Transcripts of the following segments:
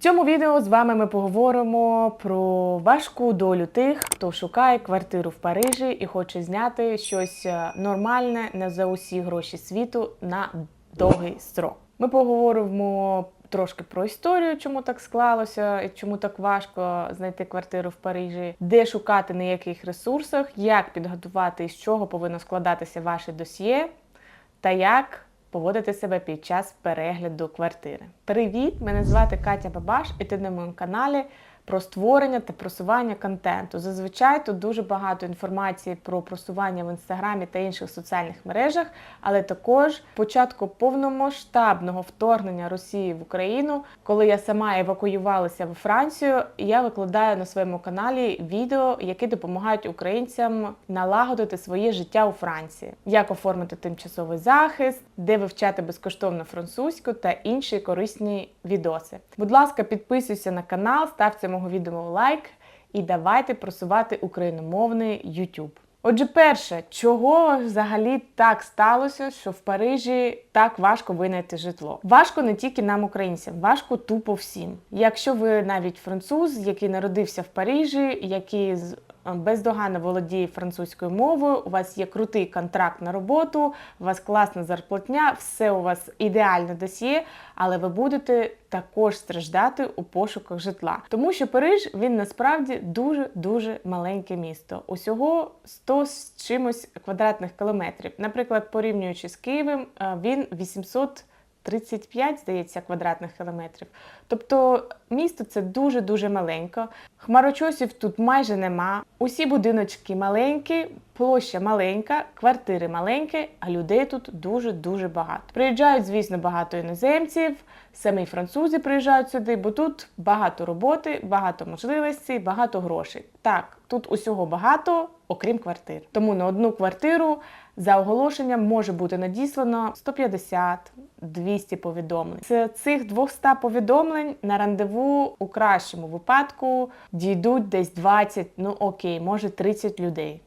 Цьому відео з вами ми поговоримо про важку долю тих, хто шукає квартиру в Парижі і хоче зняти щось е, нормальне не за усі гроші світу на довгий строк. Ми поговоримо трошки про історію, чому так склалося, і чому так важко знайти квартиру в Парижі, де шукати на яких ресурсах, як підготувати і з чого повинно складатися ваше досьє, та як поводити себе під час перегляду квартири. Привіт! Мене звати Катя Бабаш, і ти на моєму каналі про створення та просування контенту. Зазвичай тут дуже багато інформації про просування в інстаграмі та інших соціальних мережах, але також початку повномасштабного вторгнення Росії в Україну, коли я сама евакуювалася в Францію, я викладаю на своєму каналі відео, які допомагають українцям налагодити своє життя у Франції, як оформити тимчасовий захист, де вивчати безкоштовно французьку та інші корисні відоси. Будь ласка, підписуйся на канал, став цьому відео лайк і давайте просувати україномовний YouTube. Отже, перше, чого взагалі так сталося, що в Парижі так важко винайти житло? Важко не тільки нам, українцям, важко тупо всім. Якщо ви навіть француз, який народився в Парижі, який з- бездоганно володіє французькою мовою, у вас є крутий контракт на роботу, у вас класна зарплатня, все у вас ідеально досьє, але ви будете також страждати у пошуках житла. Тому що Париж він насправді дуже дуже маленьке місто. Усього 100 з чимось квадратних кілометрів. Наприклад, порівнюючи з Києвом, е, він 800 35, здається, квадратних кілометрів. Тобто місто це дуже-дуже маленько. Хмарочосів тут майже нема. Усі будиночки маленькі, площа маленька, квартири маленькі, а людей тут дуже-дуже багато. Приїжджають, звісно, багато іноземців, самі французи приїжджають сюди, бо тут багато роботи, багато можливостей, багато грошей. Так, тут усього багато, окрім квартир. Тому на одну квартиру за оголошенням може бути надіслано 150-200 повідомлень. З цих 200 повідомлень на рандеву у кращому випадку дійдуть десь 20, ну окей, може 30 людей.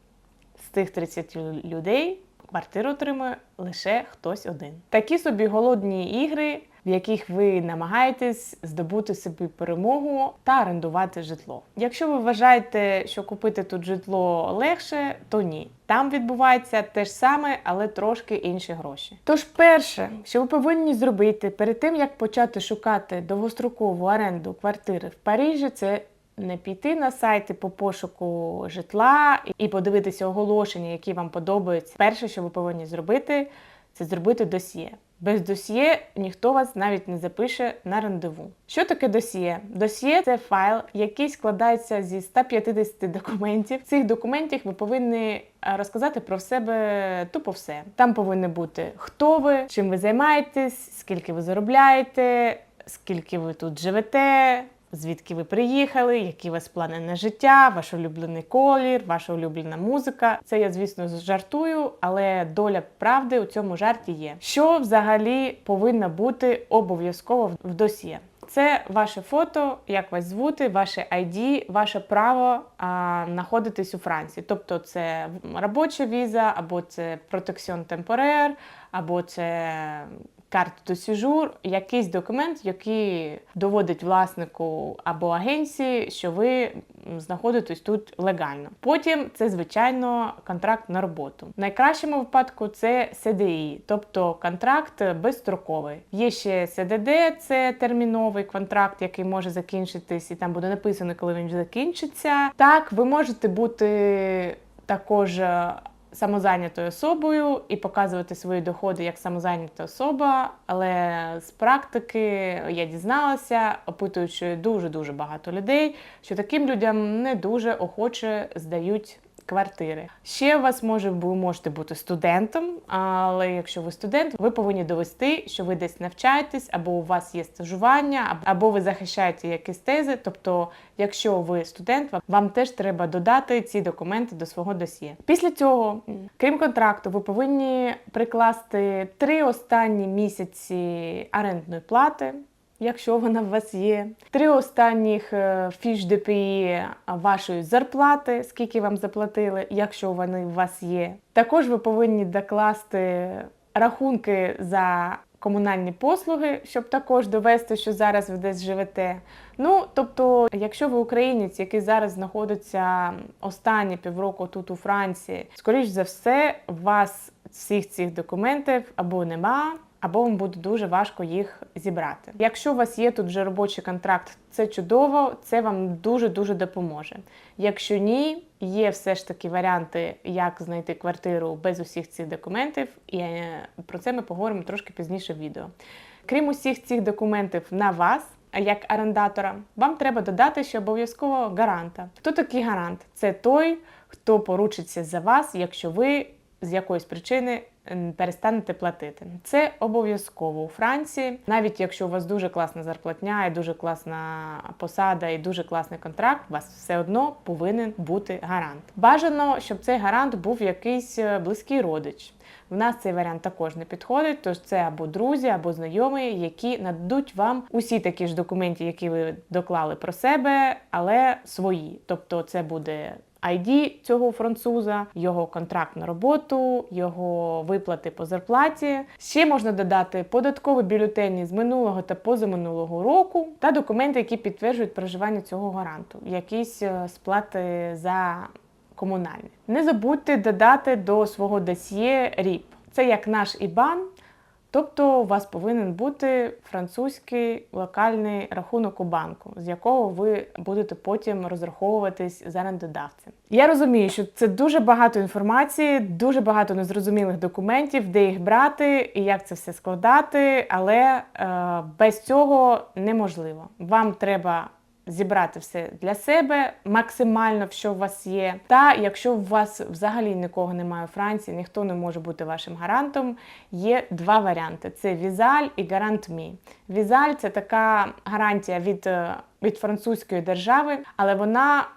З тих 30 людей квартиру отримує лише хтось один. Такі собі голодні ігри, в яких ви намагаєтесь здобути собі перемогу та орендувати житло. Якщо ви вважаєте, що купити тут житло легше, то ні. Там відбувається те ж саме, але трошки інші гроші. Тож, перше, що ви повинні зробити перед тим, як почати шукати довгострокову оренду квартири в Парижі, це не піти на сайти по пошуку житла і подивитися оголошення, які вам подобаються. Перше, що ви повинні зробити, це зробити досьє. Без досьє ніхто вас навіть не запише на рандеву. Що таке досьє? Досьє це файл, який складається зі 150 документів. В цих документах ви повинні е, розказати про себе тупо все. Там повинно бути хто ви, чим ви займаєтесь, скільки ви заробляєте, скільки ви тут живете. Звідки ви приїхали, які у вас плани на життя, ваш улюблений колір, ваша улюблена музика. Це я, звісно, жартую, але доля правди у цьому жарті є. Що взагалі повинно бути обов'язково в досьє? Це ваше фото, як вас звути, ваше ID, ваше право а, знаходитись у Франції. Тобто це робоча віза, або це протекціон темпорер, або це карту до сюжур, якийсь документ, який доводить власнику або агенції, що ви знаходитесь тут легально. Потім це, звичайно, контракт на роботу. В найкращому випадку це CDI, тобто контракт безстроковий. Є ще СДД, це терміновий контракт, який може закінчитись, і там буде написано, коли він закінчиться. Так, ви можете бути також. Самозайнятою особою і показувати свої доходи як самозайнята особа. Але з практики я дізналася, опитуючи дуже дуже багато людей, що таким людям не дуже охоче здають. Квартири ще у вас може ви можете бути студентом, але якщо ви студент, ви повинні довести, що ви десь навчаєтесь, або у вас є стажування, або ви захищаєте якісь тези. Тобто, якщо ви студент, вам- теж треба додати ці документи до свого досьє. Після цього, крім контракту, ви повинні прикласти три останні місяці орендної плати. Якщо вона в вас є, три останніх е, фіш ДПІ вашої зарплати, скільки вам заплатили, якщо вони у вас є. Також ви повинні докласти рахунки за комунальні послуги, щоб також довести, що зараз ви десь живете. Ну, тобто, якщо ви українець, який зараз знаходиться останні півроку тут у Франції, скоріш за все, у вас всіх цих документів або нема, або вам буде дуже важко їх зібрати. Якщо у вас є тут вже робочий контракт, це чудово, це вам дуже дуже допоможе. Якщо ні, є все ж таки варіанти, як знайти квартиру без усіх цих документів, і е, про це ми поговоримо трошки пізніше в відео. Крім усіх цих документів на вас. Як орендатора, вам треба додати ще обов'язково гаранта. Хто такий гарант? Це той, хто поручиться за вас, якщо ви з якоїсь причини перестанете платити. Це обов'язково у Франції, навіть якщо у вас дуже класна зарплатня і дуже класна посада і дуже класний контракт, у вас все одно повинен бути гарант. Бажано, щоб цей гарант був якийсь е, близький родич. В нас цей варіант також не підходить, тож це або друзі, або знайомі, які нададуть вам усі такі ж документи, які ви доклали про себе, але свої. Тобто, це буде ID цього француза, його контракт на роботу, його виплати по зарплаті. Ще можна додати податкові бюлетені з минулого та позаминулого року та документи, які підтверджують проживання цього гаранту, якісь е, сплати за комунальні. Не забудьте додати до свого досьє РІП. Це як наш ІБАН, тобто у вас повинен бути французький локальний рахунок у банку, з якого ви будете потім розраховуватись з орендодавцем. Я розумію, що це дуже багато інформації, дуже багато незрозумілих документів, де їх брати і як це все складати, але е, без цього неможливо. Вам треба зібрати все для себе максимально, що у вас є. Та якщо у вас взагалі нікого немає у Франції, ніхто не може бути вашим гарантом. Є два варіанти: це Візаль і Гарант Мі. Візаль це така гарантія від, е, від французької держави, але вона.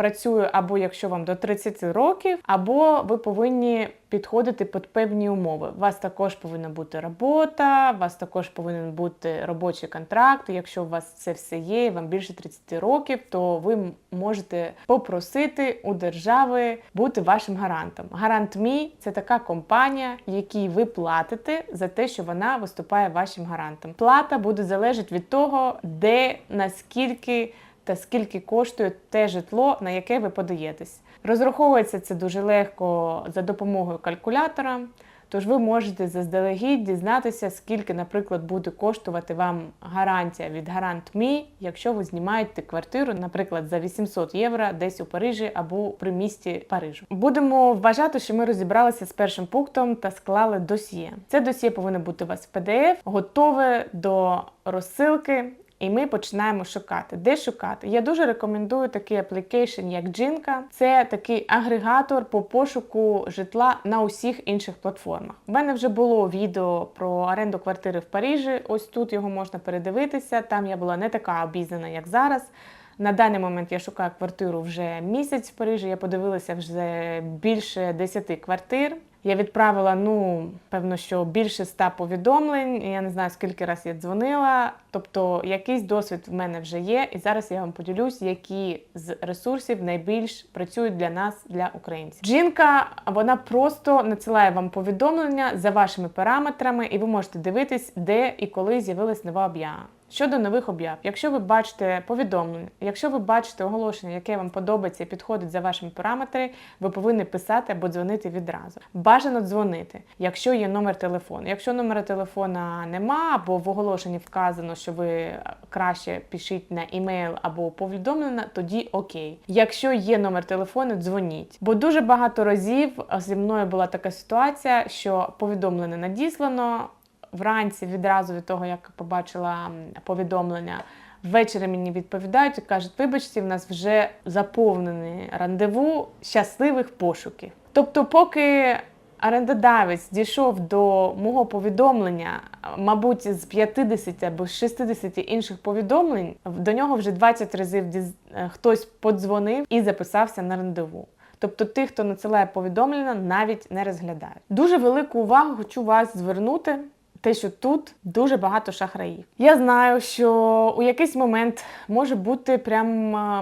Працює або якщо вам до 30 років, або ви повинні підходити під певні умови. У вас також повинна бути робота, у вас також повинен бути робочий контракт. Якщо у вас це все є, і вам більше 30 років, то ви можете попросити у держави бути вашим гарантом. Гарант Мі це така компанія, якій ви платите за те, що вона виступає вашим гарантом. Плата буде залежати від того, де наскільки та скільки коштує те житло, на яке ви подаєтесь. Розраховується це дуже легко за допомогою калькулятора. Тож ви можете заздалегідь дізнатися, скільки, наприклад, буде коштувати вам гарантія від Гарант Мі, якщо ви знімаєте квартиру, наприклад, за 800 євро десь у Парижі або при місті Парижу. Будемо вважати, що ми розібралися з першим пунктом та склали досьє. Це досьє повинно бути у вас в PDF, готове до розсилки. І ми починаємо шукати. Де шукати? Я дуже рекомендую такий аплікейшн, як Джинка. Це такий агрегатор по пошуку житла на усіх інших платформах. У мене вже було відео про оренду квартири в Парижі. Ось тут його можна передивитися. Там я була не така обізнана, як зараз. На даний момент я шукаю квартиру вже місяць в Парижі. Я подивилася вже більше 10 квартир. Я відправила, ну, певно, що більше ста повідомлень. Я не знаю, скільки раз я дзвонила. Тобто, якийсь досвід в мене вже є. І зараз я вам поділюсь, які з ресурсів найбільш працюють для нас, для українців. Жінка вона просто надсилає вам повідомлення за вашими параметрами, і ви можете дивитись, де і коли з'явилась нова об'ява. Щодо нових об'яв, якщо ви бачите повідомлення, якщо ви бачите оголошення, яке вам подобається і підходить за вашими параметрами, ви повинні писати або дзвонити відразу. Бажано дзвонити, якщо є номер телефону. Якщо номера телефона нема, або в оголошенні вказано, що ви краще пишіть на імейл або повідомлення, тоді окей. Якщо є номер телефону, дзвоніть. Бо дуже багато разів зі мною була така ситуація, що повідомлення надіслано вранці відразу від того, як побачила повідомлення. Ввечері мені відповідають і кажуть, вибачте, в нас вже заповнений рандеву щасливих пошуків. Тобто, поки орендодавець дійшов до мого повідомлення, мабуть, з 50 або з 60 інших повідомлень, до нього вже 20 разів е, хтось подзвонив і записався на рандеву. Тобто тих, хто надсилає повідомлення, навіть не розглядають. Дуже велику увагу хочу вас звернути. Те, що тут дуже багато шахраїв. Я знаю, що у якийсь момент може бути прям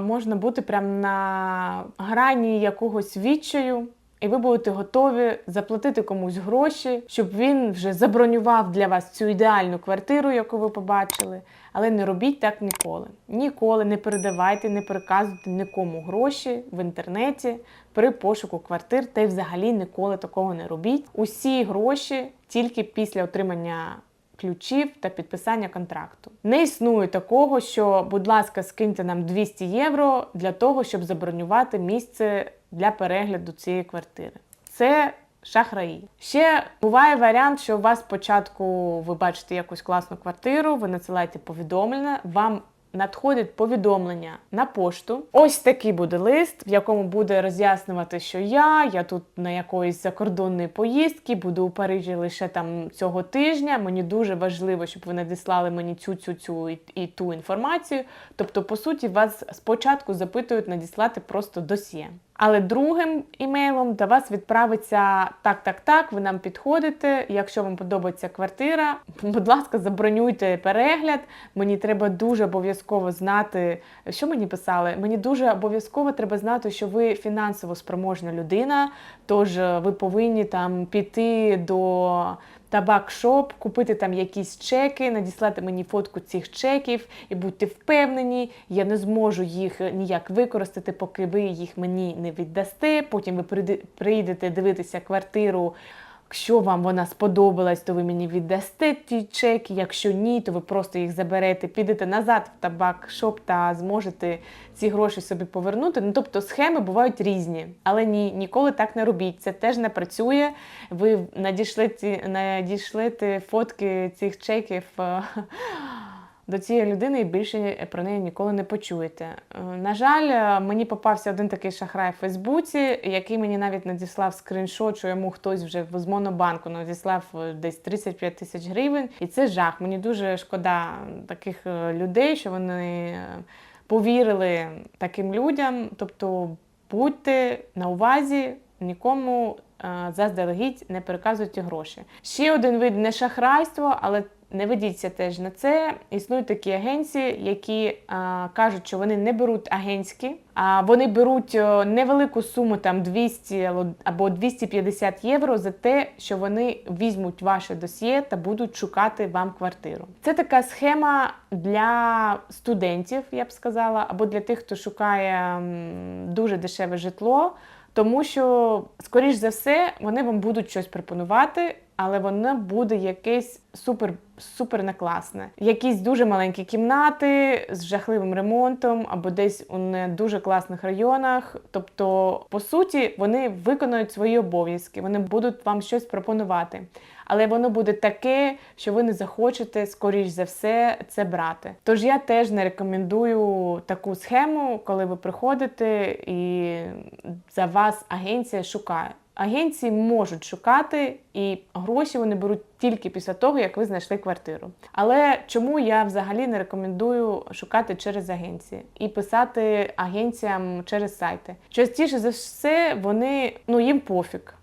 можна бути прям на грані якогось відчаю, і ви будете готові заплатити комусь гроші, щоб він вже забронював для вас цю ідеальну квартиру, яку ви побачили. Але не робіть так ніколи. Ніколи не передавайте, не переказуйте нікому гроші в інтернеті при пошуку квартир, та й взагалі ніколи такого не робіть. Усі гроші тільки після отримання ключів та підписання контракту. Не існує такого, що, будь ласка, скиньте нам 200 євро для того, щоб забронювати місце для перегляду цієї квартири. Це шахраї. Ще буває варіант, що у вас спочатку ви бачите якусь класну квартиру, ви надсилаєте повідомлення, вам надходить повідомлення на пошту. Ось такий буде лист, в якому буде роз'яснювати, що я, я тут на якоїсь закордонної поїздки, буду у Парижі лише там цього тижня. Мені дуже важливо, щоб ви надіслали мені цю цю цю і, і ту інформацію. Тобто, по суті, вас спочатку запитують надіслати просто досьє. Але другим імейлом до вас відправиться так, так, так. Ви нам підходите. Якщо вам подобається квартира, будь ласка, забронюйте перегляд. Мені треба дуже обов'язково знати, що мені писали. Мені дуже обов'язково треба знати, що ви фінансово спроможна людина. Тож е, ви повинні там піти до табак-шоп, купити там якісь чеки, надіслати мені фотку цих чеків і будьте впевнені, я не зможу їх ніяк використати, поки ви їх мені не віддасте. Потім ви прийде- прийдете дивитися квартиру. Якщо вам вона сподобалась, то ви мені віддасте ті чеки. Якщо ні, то ви просто їх заберете, підете назад в табак-шоп та зможете ці гроші собі повернути. Ну тобто схеми бувають різні, але ні, ніколи так не робіть. Це теж не працює. Ви надішлете, надішлете фотки цих чеків. До цієї людини і більше про неї ніколи не почуєте. Е, На жаль, е, мені попався один такий шахрай в Фейсбуці, який мені навіть надіслав скріншот, що йому хтось вже з монобанку надіслав е, десь 35 тисяч гривень. І це жах. Мені дуже шкода таких людей, що вони повірили таким людям. Тобто будьте на увазі, нікому заздалегідь не переказуйте гроші. Ще один вид не шахрайство, але не ведіться теж на це. Існують такі агенції, які е, кажуть, що вони не беруть агентські, а вони беруть е, невелику суму, там 200 або- або 250 євро за те, що вони візьмуть ваше досьє та будуть шукати вам квартиру. Це така схема для студентів, я б сказала, або для тих, хто шукає дуже дешеве житло. Тому що, скоріш за все, вони вам будуть щось пропонувати, але воно буде якесь супер супер некласне. Якісь дуже маленькі кімнати з жахливим ремонтом, або десь у не дуже класних районах. Тобто, по суті, вони виконують свої обов'язки, вони будуть вам щось пропонувати. Але воно буде таке, що ви не захочете, скоріш за все, це брати. Тож я теж не рекомендую таку схему, коли ви приходите і за вас агенція шукає. Агенції можуть шукати, і гроші вони беруть тільки після того, як ви знайшли квартиру. Але чому я взагалі не рекомендую шукати через агенції і писати агенціям через сайти? Частіше за все, вони ну їм пофіг.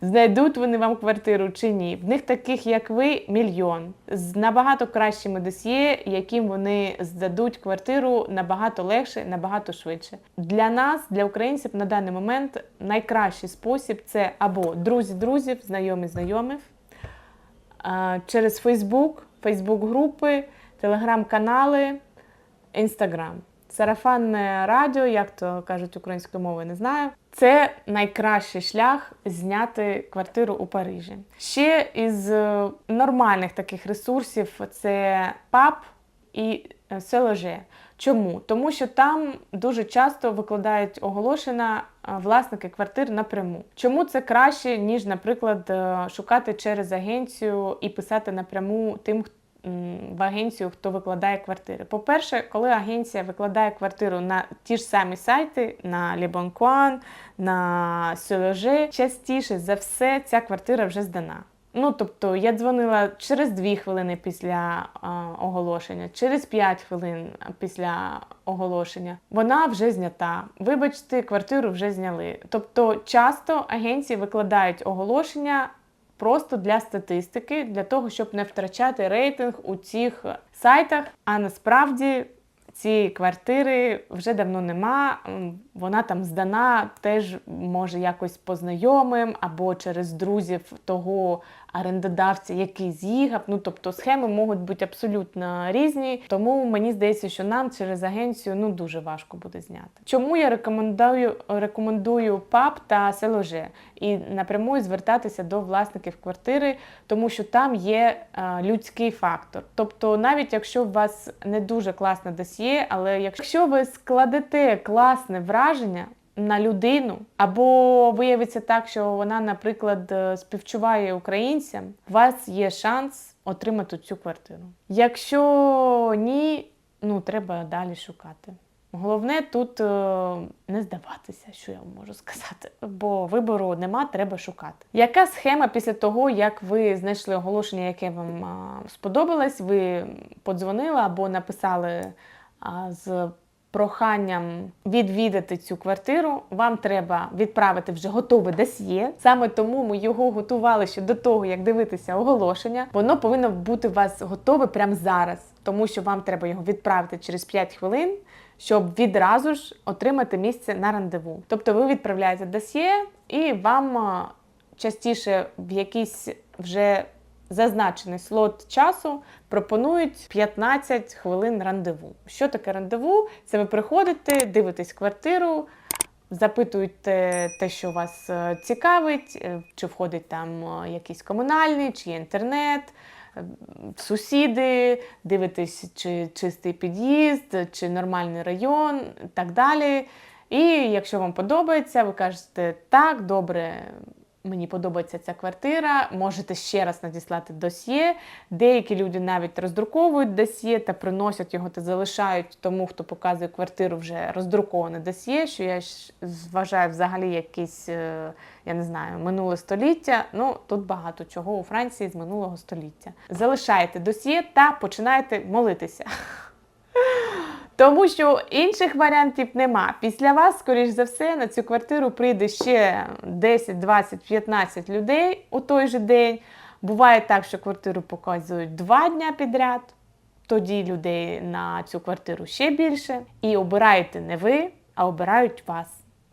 Знайдуть вони вам квартиру чи ні. В них таких, як ви, мільйон з набагато кращими досьє, яким вони здадуть квартиру набагато легше, набагато швидше. Для нас, для українців, на даний момент найкращий спосіб це або друзі друзів, знайомі знайомих, через Фейсбук, Фейсбук-групи, телеграм-канали, Інстаграм. Сарафанне радіо, як то кажуть українською мовою, не знаю. Це найкращий шлях зняти квартиру у Парижі. Ще із е, нормальних таких ресурсів це ПАП і е, Селоже. Чому? Тому що там дуже часто викладають оголошення е, власники квартир напряму. Чому це краще, ніж, наприклад, шукати через агенцію і писати напряму тим, хто в агенцію, хто викладає квартири. По-перше, коли агенція викладає квартиру на ті ж самі сайти, на Coin, на Сюлеже, частіше за все ця квартира вже здана. Ну, тобто, я дзвонила через 2 хвилини після а, оголошення, через 5 хвилин після оголошення. Вона вже знята. Вибачте, квартиру вже зняли. Тобто, часто агенції викладають оголошення просто для статистики, для того, щоб не втрачати рейтинг у цих сайтах. А насправді цієї квартири вже давно нема. Вона там здана, теж може якось по знайомим або через друзів того орендодавця, який з'їхав. Ну тобто схеми можуть бути абсолютно різні. Тому мені здається, що нам через агенцію ну дуже важко буде зняти. Чому я рекомендую рекомендую ПАП та селоже і напряму звертатися до власників квартири, тому що там є е, людський фактор. Тобто, навіть якщо у вас не дуже класне досьє, але якщо ви складете класне враження. На людину, або виявиться так, що вона, наприклад, е, співчуває українцям, у вас є шанс отримати цю квартиру. Якщо ні, ну треба далі шукати. Головне тут е, не здаватися, що я вам можу сказати, бо вибору нема, треба шукати. Яка схема після того, як ви знайшли оголошення, яке вам сподобалось, ви подзвонили або написали з проханням відвідати цю квартиру, вам треба відправити вже готове досьє. Саме тому ми його готували ще до того, як дивитися оголошення. Воно повинно бути у вас готове прямо зараз, тому що вам треба його відправити через 5 хвилин, щоб відразу ж отримати місце на рандеву. Тобто ви відправляєте досьє і вам частіше в якийсь вже зазначений слот часу пропонують 15 хвилин рандеву. Що таке рандеву? Це ви приходите, дивитесь квартиру, запитуєте те, що вас е, цікавить, е, чи входить там е, якийсь комунальний, чи є інтернет. Сусіди, дивитесь, чи чистий під'їзд, чи нормальний район, і так далі. І якщо вам подобається, ви кажете так, добре, мені подобається ця квартира, можете ще раз надіслати досьє. Деякі люди навіть роздруковують досьє та приносять його та залишають тому, хто показує квартиру вже роздруковане досьє, що я вважаю взагалі якесь, е, я не знаю, минуле століття. Ну тут багато чого у Франції з минулого століття. Залишаєте досьє та починаєте молитися. Тому що інших варіантів нема. Після вас, скоріш за все, на цю квартиру прийде ще 10, 20, 15 людей у той же день. Буває так, що квартиру показують два дня підряд. Тоді людей на цю квартиру ще більше. І обираєте не ви, а обирають вас.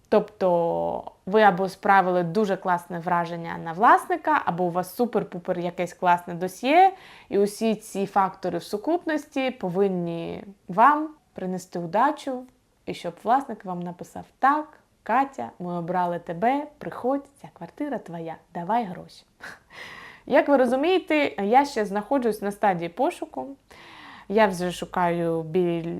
Тобто ви або справили дуже класне враження на власника, або у вас супер-пупер якесь класне досьє, і усі ці фактори в сукупності повинні вам принести удачу, і щоб власник вам написав так, Катя, ми обрали тебе, приходь, ця квартира твоя, давай гроші. Як ви розумієте, я ще знаходжусь на стадії пошуку. Я вже шукаю біль...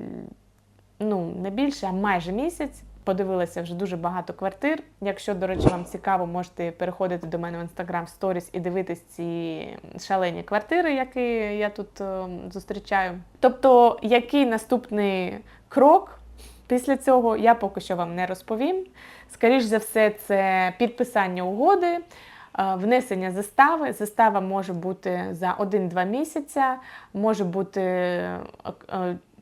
ну, не більше, а майже місяць. Подивилася вже дуже багато квартир. Якщо, до речі, вам цікаво, можете переходити до мене в інстаграм сторіс і дивитись ці шалені квартири, які я тут е, зустрічаю. Тобто, який наступний крок після цього, я поки що вам не розповім. Скоріш за все, це підписання угоди. е, Внесення застави. Застава може бути за 1-2 місяця, може бути е,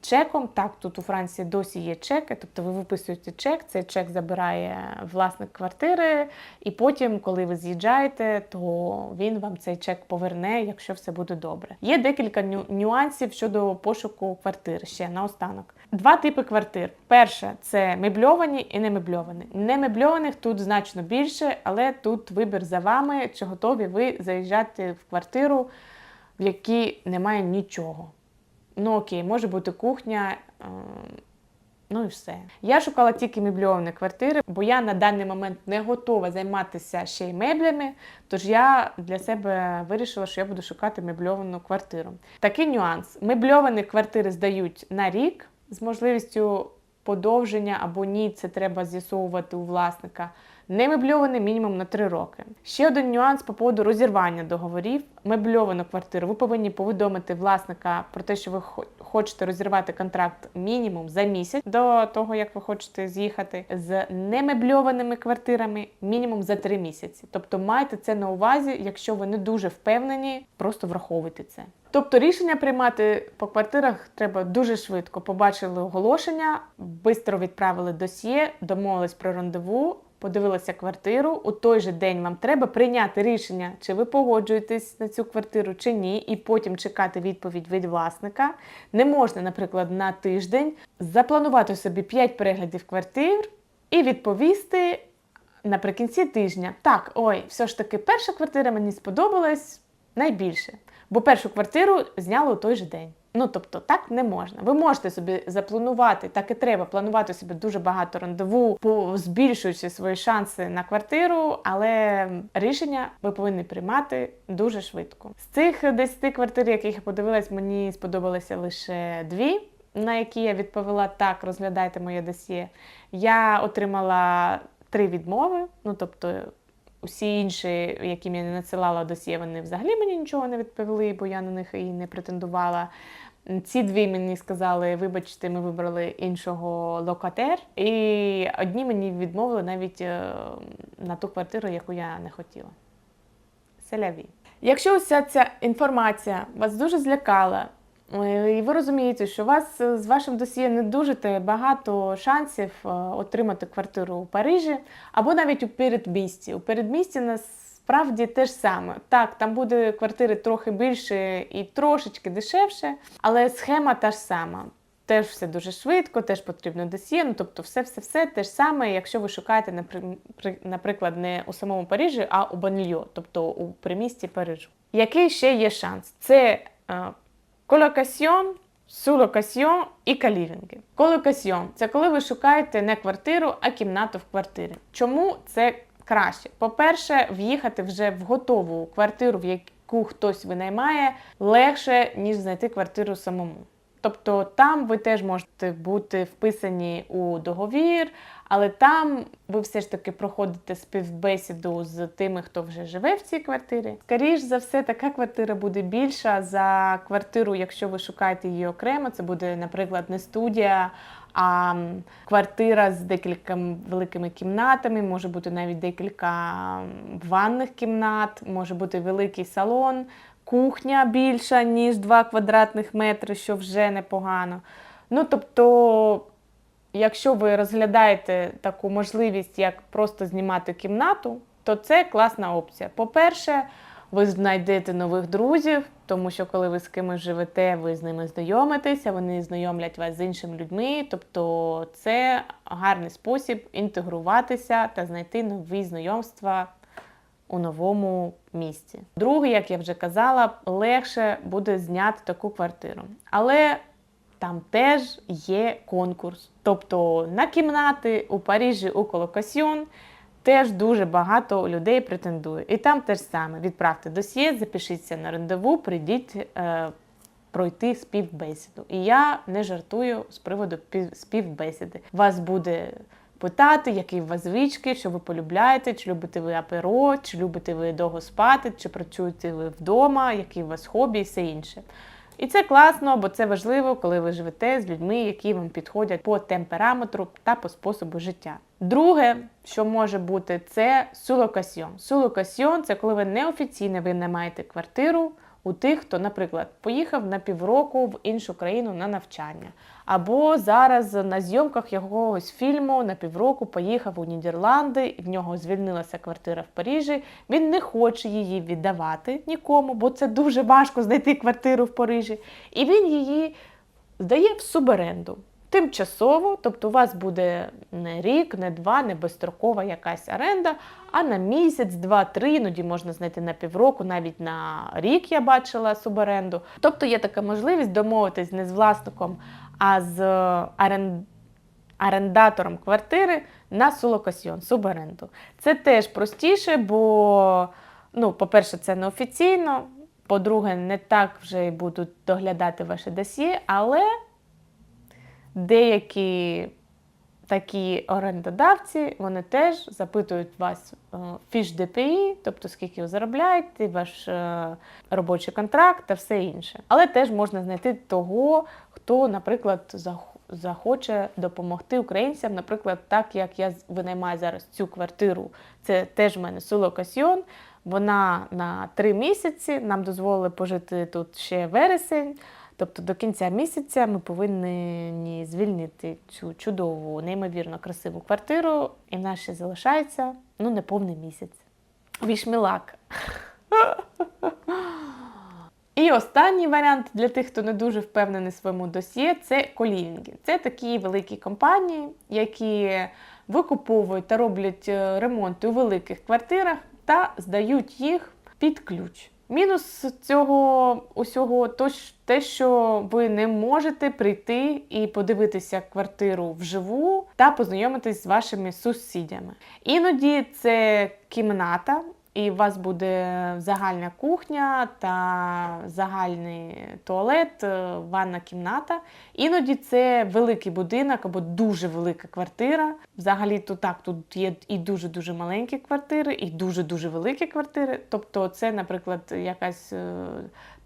чеком. Так, тут у Франції досі є чеки, тобто ви виписуєте чек, цей чек забирає власник квартири, і потім, коли ви з'їжджаєте, то він вам цей чек поверне, якщо все буде добре. Є декілька ню- нюансів щодо пошуку квартир ще наостанок. Два типи квартир. Перше це мебльовані і немебльовані. Немебльованих тут значно більше, але тут вибір за вами, чи готові ви заїжджати в квартиру, в якій немає нічого. Ну окей, може бути кухня. е, Ну і все. Я шукала тільки мебльовані квартири, бо я на даний момент не готова займатися ще й меблями. Тож я для себе вирішила, що я буду шукати мебльовану квартиру. Такий нюанс: мебльовані квартири здають на рік з можливістю подовження або ні, це треба з'ясовувати у власника. Не мебльований мінімум на 3 роки. Ще один нюанс по поводу розірвання договорів. Мебльовану квартиру ви повинні повідомити власника про те, що ви хо- хочете розірвати контракт мінімум за місяць до того, як ви хочете з'їхати з немебльованими квартирами мінімум за 3 місяці. Тобто майте це на увазі, якщо ви не дуже впевнені, просто враховуйте це. Тобто рішення приймати по квартирах треба дуже швидко. Побачили оголошення, швидко відправили досьє, домовились про рандеву. Подивилися квартиру. У той же день вам треба прийняти рішення, чи ви погоджуєтесь на цю квартиру, чи ні, і потім чекати відповідь від власника. Не можна, наприклад, на тиждень запланувати собі 5 переглядів квартир і відповісти наприкінці тижня. Так, ой, все ж таки, перша квартира мені сподобалась найбільше, бо першу квартиру зняли у той же день. Ну, тобто, так не можна. Ви можете собі запланувати, так і треба планувати собі дуже багато рандеву, збільшуючи свої шанси на квартиру, але рішення ви повинні приймати дуже швидко. З цих 10 квартир, яких я подивилась, мені сподобалися лише дві. На які я відповіла так, розглядайте моє досьє. Я отримала три відмови. Ну тобто, усі інші, яким я не надсилала досьє, вони взагалі мені нічого не відповіли, бо я на них і не претендувала. Ці дві мені сказали, вибачте, ми вибрали іншого локатер, і одні мені відмовили навіть е, на ту квартиру, яку я не хотіла. Селяві. Якщо уся ця інформація вас дуже злякала, і ви розумієте, що у вас е, з вашим досьє не дуже багато шансів е, отримати квартиру у Парижі, або навіть у передмісті. У передмісті насправді те ж саме. Так, там буде квартири трохи більше і трошечки дешевше, але схема та ж сама. Теж все дуже швидко, теж потрібно досьє, ну тобто все-все-все те ж саме, якщо ви шукаєте, наприклад, не у самому Парижі, а у Банльо, тобто у примісті Парижу. Який ще є шанс? Це е, колокасьйон, сулокасьйон і калівінги. Колокасьйон це коли ви шукаєте не квартиру, а кімнату в квартирі. Чому це краще? По-перше, в'їхати вже в готову квартиру, в яку хтось винаймає, легше, ніж знайти квартиру самому. Тобто там ви теж можете бути вписані у договір, але там ви все ж таки проходите співбесіду з тими, хто вже живе в цій квартирі. Скоріш за все, така квартира буде більша за квартиру, якщо ви шукаєте її окремо. Це буде, наприклад, не студія, а квартира з декількома великими кімнатами, може бути навіть декілька ванних кімнат, може бути великий салон, кухня більша, ніж 2 квадратних метри, що вже непогано. Ну, тобто, якщо ви розглядаєте таку можливість, як просто знімати кімнату, то це класна опція. По-перше, ви знайдете нових друзів, тому що коли ви з кимось живете, ви з ними знайомитеся, вони знайомлять вас з іншими людьми. Тобто це гарний спосіб інтегруватися та знайти нові знайомства у новому місці. Друге, як я вже казала, легше буде зняти таку квартиру. Але там теж є конкурс. Тобто на кімнати у Парижі у Колокасьйон теж дуже багато людей претендує. І там теж саме. Відправте досьє, запишіться на рандеву, прийдіть е, пройти співбесіду. І я не жартую з приводу пів- співбесіди. Вас буде питати, які у вас звички, що ви полюбляєте, чи любите ви аперо, чи любите ви довго спати, чи працюєте ви вдома, які у вас хобі і все інше. І це класно, бо це важливо, коли ви живете з людьми, які вам підходять по темпераметру та по способу життя. Друге, що може бути, це сулокасьйон. Сулокасьйон це коли ви неофіційно винаймаєте квартиру у тих, хто, наприклад, поїхав на півроку в іншу країну на навчання, або зараз на зйомках якогось фільму на півроку поїхав у Нідерланди, і в нього звільнилася квартира в Парижі. Він не хоче її віддавати нікому, бо це дуже важко знайти квартиру в Парижі. І він її здає в суборенду. Тимчасово, тобто у вас буде не рік, не два, не безстрокова якась оренда, а на місяць, два, три, іноді можна знайти на півроку, навіть на рік я бачила суборенду. Тобто є така можливість домовитись не з власником, а з орен... орендатором квартири на сулокасьйон, суборенду. Це теж простіше, бо, ну, по-перше, це неофіційно. По-друге, не так вже будуть доглядати ваше досьє, але деякі такі орендодавці, вони теж запитують вас е, фіш ДПІ, тобто скільки ви заробляєте, ваш е, робочий контракт та все інше. Але теж можна знайти того, хто, наприклад, захоче допомогти українцям, наприклад, так як я винаймаю зараз цю квартиру, це теж в мене сулокасьйон. Вона на три місяці нам дозволили пожити тут ще вересень. Тобто до кінця місяця ми повинні звільнити цю чудову, неймовірно красиву квартиру, і в нас ще залишається ну, не повний місяць. Вішмілак. І останній варіант для тих, хто не дуже впевнений в своєму досьє, це колівінги. Це такі великі компанії, які викуповують та роблять е, ремонти у великих квартирах та здають їх під ключ. Мінус цього усього то, те, що ви не можете прийти і подивитися квартиру вживу та познайомитись з вашими сусідями. Іноді це кімната, і у вас буде загальна кухня та загальний туалет, е, ванна кімната. Іноді це великий будинок або дуже велика квартира. Взагалі то так, тут є і дуже-дуже маленькі квартири, і дуже-дуже великі квартири. Тобто, це, наприклад, якась е,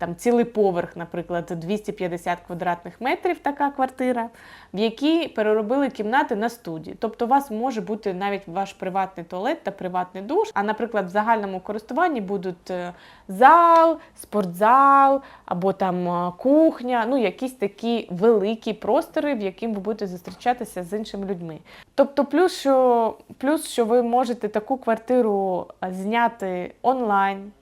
там цілий поверх, наприклад, 250 квадратних метрів така квартира, в якій переробили кімнати на студії. Тобто, у вас може бути навіть ваш приватний туалет та приватний душ. А, наприклад, в загальному користуванні будуть е, зал, спортзал або там е, кухня, ну якісь такі великі простори, в яким ви будете зустрічатися з іншими людьми. Тобто, плюс, що, плюс, що ви можете таку квартиру е, зняти онлайн.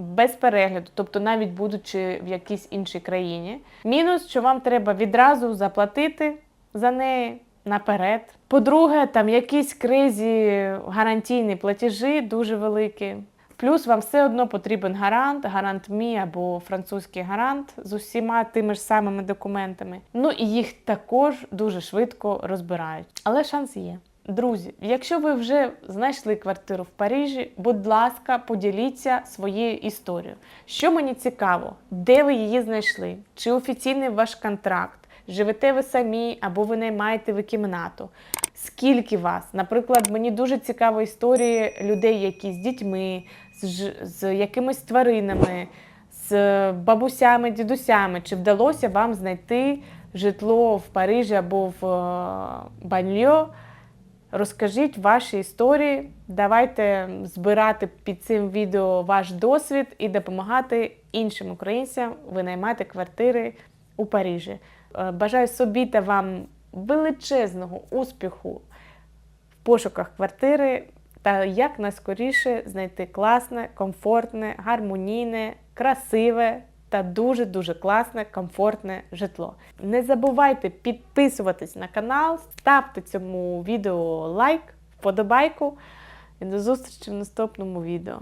Без перегляду, тобто навіть будучи в якійсь іншій країні. Мінус, що вам треба відразу заплатити за неї наперед. По-друге, там якісь кризі гарантійні платежі дуже великі. Плюс вам все одно потрібен гарант, гарант МІ або французький гарант з усіма тими ж самими документами. Ну і їх також дуже швидко розбирають. Але шанс є. Друзі, якщо ви вже знайшли квартиру в Парижі, будь ласка, поділіться своєю історією. Що мені цікаво, де ви її знайшли? Чи офіційний ваш контракт? Живете ви самі або ви наймаєте ви кімнату? Скільки вас? Наприклад, мені дуже цікаві історії людей, які з дітьми, з, з якимись тваринами, з бабусями, дідусями. Чи вдалося вам знайти житло в Парижі або в е, Банльо? Розкажіть ваші історії. Давайте збирати під цим відео ваш досвід і допомагати іншим українцям винаймати квартири у Парижі. Е, Бажаю собі та вам величезного успіху в пошуках квартири та як найскоріше знайти класне, комфортне, гармонійне, красиве та дуже-дуже класне, комфортне житло. Не забувайте підписуватись на канал, ставте цьому відео лайк, вподобайку і до зустрічі в наступному відео.